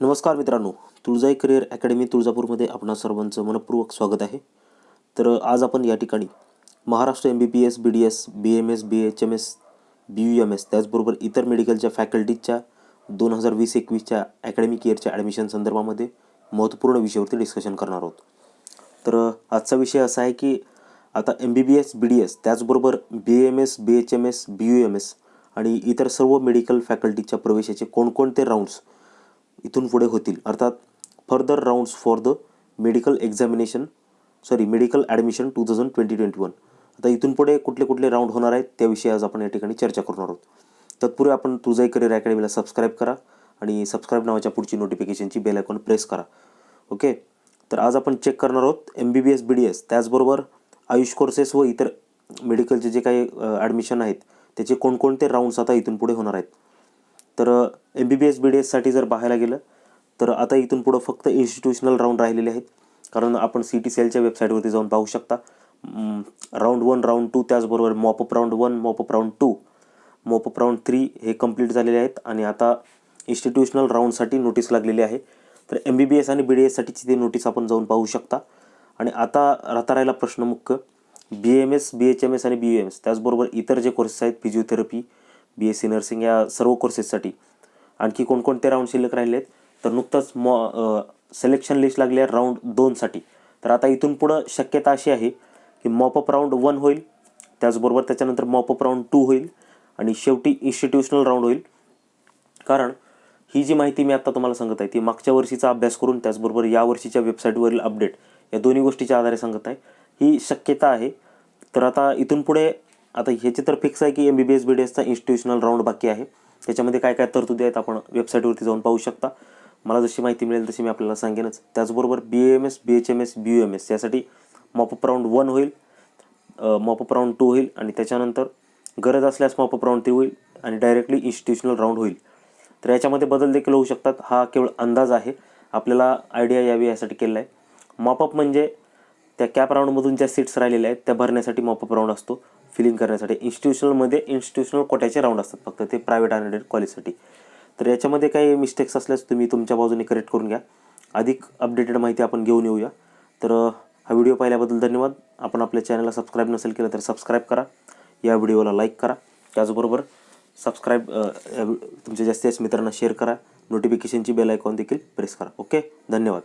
नमस्कार मित्रांनो तुळजाई career academy तुळजापूरमध्ये आपणा सर्वांचं मनपूर्वक स्वागत आहे. तर आज आपण या ठिकाणी Maharashtra M B B S B D S B M S B H M S B U M S त्याचबरोबर इतर मेडिकलच्या फॅकल्टीजच्या दोन हजार वीस एकवीसच्या अकॅडमिक इयरच्या ॲडमिशन संदर्भामध्ये महत्त्वपूर्ण विषयावरती डिस्कशन करणार आहोत. तर आजचा विषय असा आहे की आता M B B S B D S त्याचबरोबर B M S B H M S B U M S आणि इतर सर्व मेडिकल फॅकल्टीच्या प्रवेशाचे कोणकोणते राऊंड्स इथून पुढे होतील. अर्थात further rounds for the medical examination sorry medical admission two thousand twenty twenty one आता इथून पुढे कुठले कुठले राऊंड होणार आहेत त्याविषयी आज आपण या ठिकाणी चर्चा करणार आहोत. तत्पूर्वी आपण तुझाई करिअर अकॅडमीला सबस्क्राईब करा आणि सबस्क्राईब नावाच्या पुढची नोटिफिकेशनची बेल आयकॉन प्रेस करा. ओके तर आज आपण चेक करणार आहोत M B B S B D S त्याचबरोबर आयुष कोर्सेस व इतर मेडिकलचे जे काही ॲडमिशन आहेत त्याचे कोणकोणते राऊंड्स आता इथून पुढे होणार आहेत. तर M B B S B D एससाठी जर पाहायला गेलं तर आता इथून पुढं फक्त इन्स्टिट्यूशनल राऊंड राहिलेले आहेत. कारण आपण सी टी सेलच्या वेबसाईटवरती जाऊन पाहू शकता. राऊंड वन राऊंड टू त्याचबरोबर mop up round one mop up round two mop up round three हे कंप्लीट झालेले आहेत. आणि आता इन्स्टिट्यूशनल राऊंडसाठी नोटीस लागलेली आहे. तर एम बी बी एस आणि बी डी एससाठीची ती नोटीस आपण जाऊन पाहू शकता. आणि आता राहता राहिला प्रश्न मुख्य. B M S B H M S आणि बी यू एम एस त्याचबरोबर इतर जे कोर्सेस आहेत physiotherapy B S C nursing या सर्व कोर्सेससाठी आणखी कोणकोणते राऊंड शिल्लक राहिले आहेत तर नुकतंच मॉ सिलेक्शन लिस्ट लागली आहे राऊंड दोनसाठी तर आता इथून पुढं शक्यता अशी आहे की मॉपअप राऊंड वन होईल. त्याचबरोबर त्याच्यानंतर मॉपअप राऊंड टू होईल. आणि शेवटी इन्स्टिट्यूशनल राऊंड होईल. कारण ही जी माहिती मी आत्ता तुम्हाला सांगत आहे ती मागच्या वर्षीचा अभ्यास करून त्याचबरोबर या वर्षीच्या वेबसाईटवरील अपडेट या दोन्ही गोष्टीच्या आधारे सांगत आहे. ही शक्यता आहे. तर आता इथून पुढे आता ह्याचे तर फिक्स आहे की M B B S B D एसचा institutional round बाकी आहे. त्याच्यामध्ये काय काय तरतुदी आहेत आपण वेबसाईटवरती जाऊन पाहू शकता. मला जशी माहिती मिळेल तशी मी आपल्याला सांगेनच. त्याचबरोबर B M S B H M S B U M S यासाठी मॉपअप राऊंड वन होईल मॉपअप राऊंड टू होईल आणि त्याच्यानंतर गरज असल्यास मॉपअप राऊंड थ्री होईल आणि डायरेक्टली इन्स्टिट्यूशनल राऊंड होईल. तर याच्यामध्ये बदल देखील होऊ शकतात. हा केवळ अंदाज आहे. आपल्याला आयडिया यावी यासाठी केलेला आहे मॉपअप म्हणजे त्या कॅप राऊंडमधून ज्या सीट्स राहिलेल्या आहेत त्या भरण्यासाठी मॉपअप राऊंड असतो. फिलिंग करण्यासाठी. इन्स्टिट्यूशनलमध्ये इन्स्टिट्यूशनल कोट्याचे राऊंड असतात फक्त. ते प्रायव्हेट अनडेड कॉलेजसाठी तर याच्यामध्ये काही मिस्टेक्स असल्यास तुम्ही तुमच्या बाजूने करेक्ट करून घ्या. अधिक अपडेटेड माहिती आपण घेऊन येऊया. तर हा व्हिडिओ पाहिल्याबद्दल धन्यवाद. आपण आपल्या चॅनलला सबस्क्राईब नसेल केलं तर सबस्क्राईब करा. या व्हिडिओला लाईक करा. त्याचबरोबर सबस्क्राईब तुमच्या जास्तीत जास्त मित्रांना शेअर करा. नोटिफिकेशनची बेल आयकॉन देखील प्रेस करा. ओके धन्यवाद.